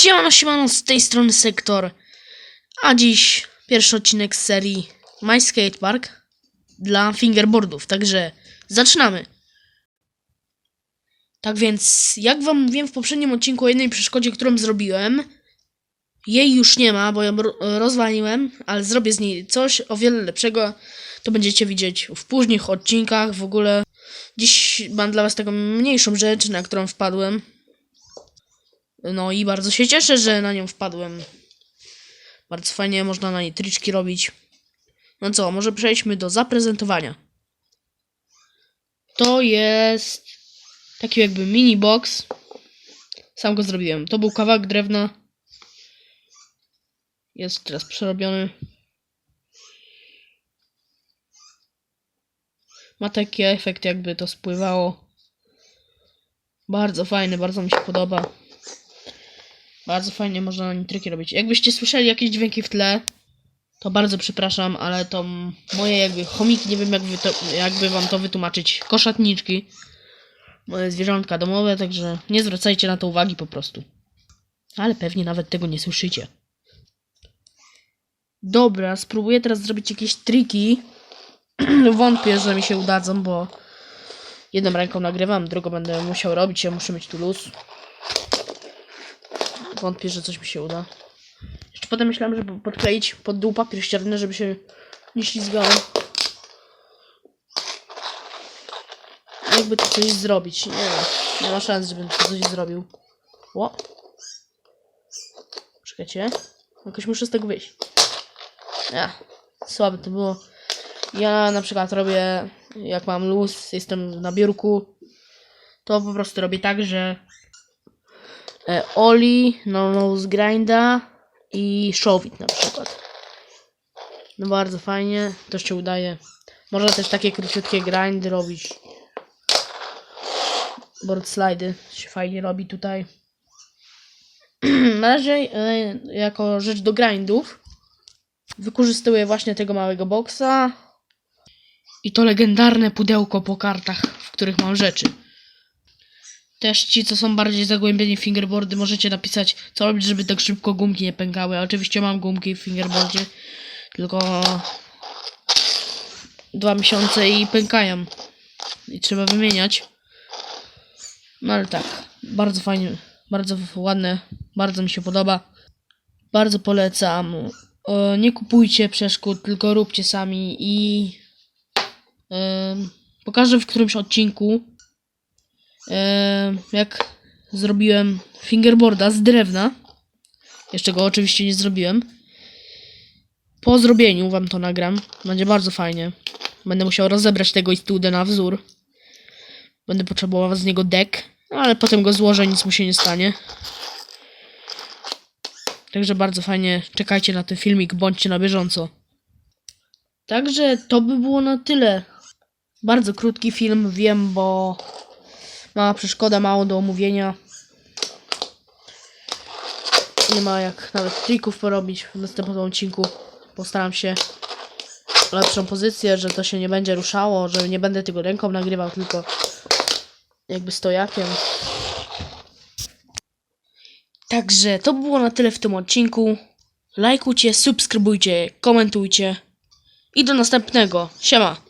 Siemano, siemano, z tej strony Sektor. A dziś pierwszy odcinek z serii My Skatepark dla fingerboardów, także zaczynamy. Tak więc, jak wam mówiłem w poprzednim odcinku o jednej przeszkodzie, którą zrobiłem, jej już nie ma, bo ją ro- rozwaliłem, ale zrobię z niej coś o wiele lepszego. To będziecie widzieć w późnych odcinkach w ogóle. Dziś mam dla was taką mniejszą rzecz, na którą wpadłem. No i bardzo się cieszę, że na nią wpadłem. Bardzo fajnie można na niej triczki robić. No co, może przejdźmy do zaprezentowania. To jest taki jakby mini box. Sam go zrobiłem. To był kawałek drewna. Jest teraz przerobiony. Ma taki efekt, jakby to spływało. Bardzo fajny, bardzo mi się podoba. Bardzo fajnie można na nim triki robić. Jakbyście słyszeli jakieś dźwięki w tle, to bardzo przepraszam, ale to moje jakby chomiki, nie wiem jakby, to, jakby wam to wytłumaczyć, koszatniczki, moje zwierzątka domowe, także nie zwracajcie na to uwagi po prostu. Ale pewnie nawet tego nie słyszycie. Dobra, spróbuję teraz zrobić jakieś triki. Wątpię, że mi się udadzą, bo jedną ręką nagrywam, drugą będę musiał robić, ja muszę mieć tu luz. Wątpię, że coś mi się uda. Jeszcze potem myślałem, żeby podkleić pod dół papier ścierny, żeby się nie ślizgało. Jakby to coś zrobić. Nie wiem. Nie ma szans, żebym to coś zrobił. Ło. Czekajcie. Jakoś muszę z tego wyjść. Ja. Słabe to było. Ja na przykład robię, jak mam luz, jestem na biurku, to po prostu robię tak, że Oli, no nose grinda i showit na przykład. No bardzo fajnie, to się udaje. Można też takie króciutkie grindy robić. Board slidy się fajnie robi tutaj. na razie e, jako rzecz do grindów wykorzystuję właśnie tego małego boxa i to legendarne pudełko po kartach, w których mam rzeczy. Też ci, co są bardziej zagłębieni w fingerboardy, możecie napisać, co robić, żeby tak szybko gumki nie pękały. Oczywiście mam gumki w fingerboardzie, tylko dwa miesiące i pękają. I trzeba wymieniać. No ale tak, bardzo fajnie, bardzo ładne, bardzo mi się podoba. Bardzo polecam. E, nie kupujcie przeszkód, tylko róbcie sami i pokażę w którymś odcinku jak zrobiłem fingerboarda z drewna. Jeszcze go oczywiście nie zrobiłem. Po zrobieniu wam to nagram. Będzie bardzo fajnie. Będę musiał rozebrać tego istudę na wzór. Będę potrzebował z niego deck, ale potem go złożę, nic mu się nie stanie. Także bardzo fajnie. Czekajcie na ten filmik, bądźcie na bieżąco. Także to by było na tyle. Bardzo krótki film, wiem, bo Mała przeszkoda, mało do omówienia. Nie ma jak nawet trików porobić w następnym odcinku. Postaram się lepszą pozycję, że to się nie będzie ruszało, że nie będę tego ręką nagrywał, tylko jakby stojakiem. Także to by było na tyle w tym odcinku. Lajkujcie, subskrybujcie, komentujcie. I do następnego. Siema!